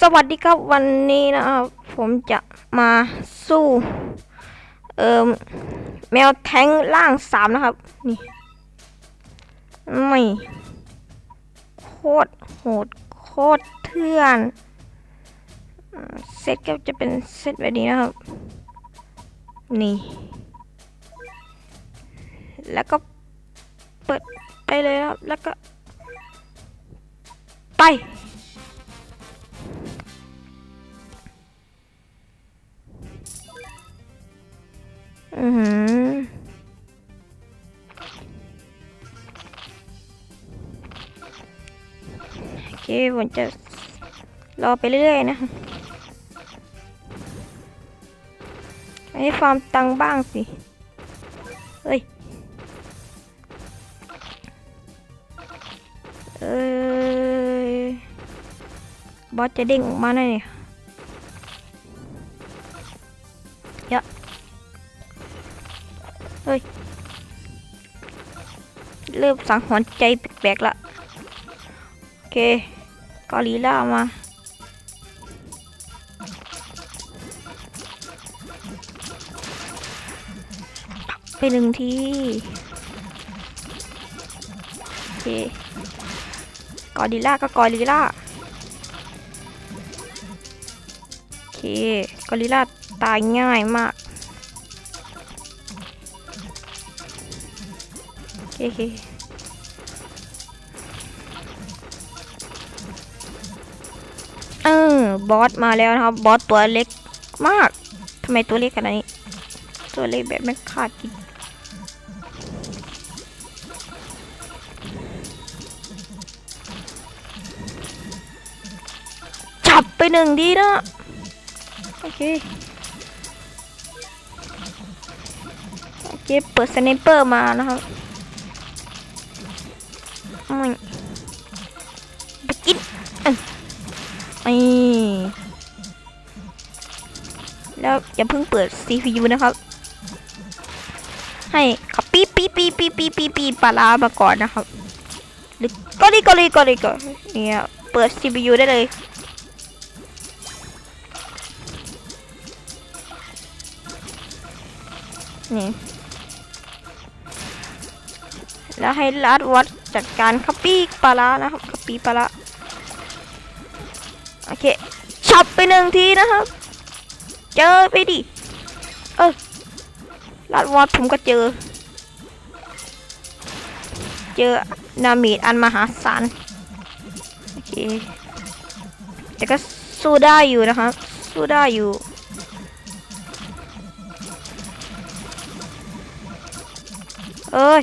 สวัสดีครับวันนี้นะครับผมจะมาสู้ เอ่อแมวแทงล่างสามนะครับ นี่ไม่โคตรโหดโคตรเทื่อนเซตก็จะเป็นเซตแบบนี้นะครับ นี่ แล้วก็เปิดไปเลยครับแล้วก็ ไป อือหือโอเคผมจะรอไปเรื่อยนะให้ฟาร์มตังบ้างสิ เฮ้ย เอ้ย บอสจะเด้งออกมาหน่อย เริ่มสังหอนใจแปลกๆละโอเคกอริล่ามาไปหนึ่งทีโอเคกอริล่าก็กอริล่าโอเคกอริล่าตายง่ายมาก เคเเออบอสมาแล้วนะครับ บอสตัวเล็กมากทำไมตัวเล็กขนาดนี้ ตัวเล็กแบบไม่ขาดกินจับไปหนึ่งดีนะโอเคโอเคเปิดสไนเปอร์มานะครับ ไปกินไอแล้วอย่าเพิ่งเปิด CPU นะครับ ให้ขับปี๊ปีปี๊ปีปี๊ปีปี๊ปลามาก่อนนะครับหรือก็รีก็รีก็รีก็เนี่ยเปิด CPU ได้เลยนี่แล้วให้ลัดวัด จัดการคัปปี้ปลาละนะครับคัปปี้ปลาละโอเคช็อปไปหนึ่งทีนะครับ เจอไปดิ เออลาดวอดผมก็เจอ เจอนามีดอันมหาศาลโอเคแต่ก็สู้ได้อยู่นะครับ สู้ได้อยู่เอ้ย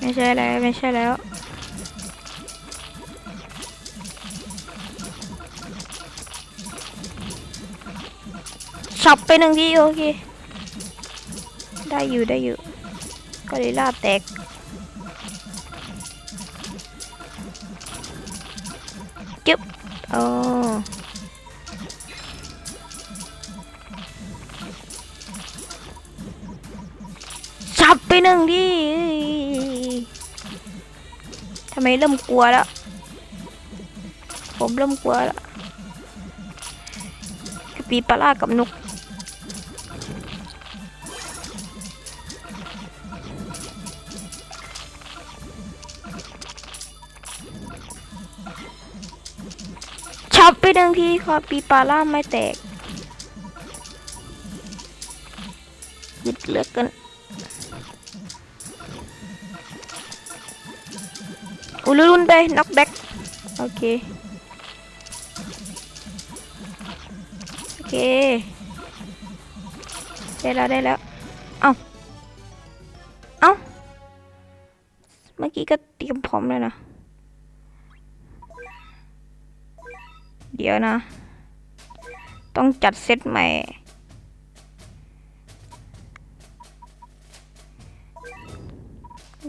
ไม่ใช่แล้ว ไม่ใช่แล้ว ช็อปไปหนึ่งทีโอเค ได้อยู่ได้อยู่ก็เลยลาแตกจึ๊บโอ้ช็อปไปหนึ่งที ทำไมเริ่มกลัวแล้ว ผมเริ่มกลัวแล้วปีปลาร่ากับนกช็อปไปหนึ่งทีขอปีปลาล่าไม่แตกยึดเลือเกิน อุลุนไปน็อกแบ็กโอเค โอเค ได้แล้วได้แล้ว เอา้า เอา้า เมื่อกี้ก็เตรียมพร้อมแล้วนะ เดี๋ยวนะ ต้องจัดเซตใหม่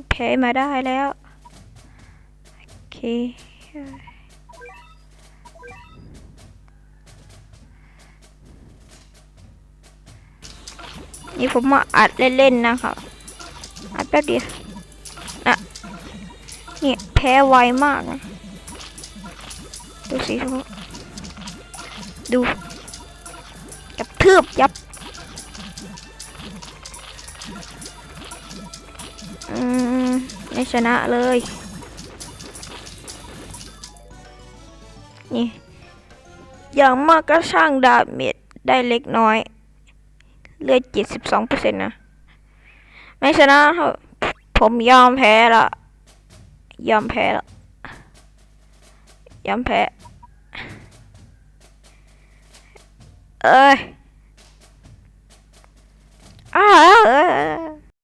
แพ้มาได้แล้ว เค นี่ผมมาอัดเล่นๆนะครับ อัดแป๊บเดียวนะนี่แพ้ไวมากนะ ดูสิครับดูกับทืบยับอืมไม่ชนะเลย นี่ อย่างมากก็ช่างดาเมจได้เล็กน้อย เลือดเจ็ดสิบสองเปอร์เซ็นต์นะ ไม่ชนะ ผมยอมแพ้ละ ยอมแพ้ละ ยอมแพ้ เอ้ยอ้าเอ้ย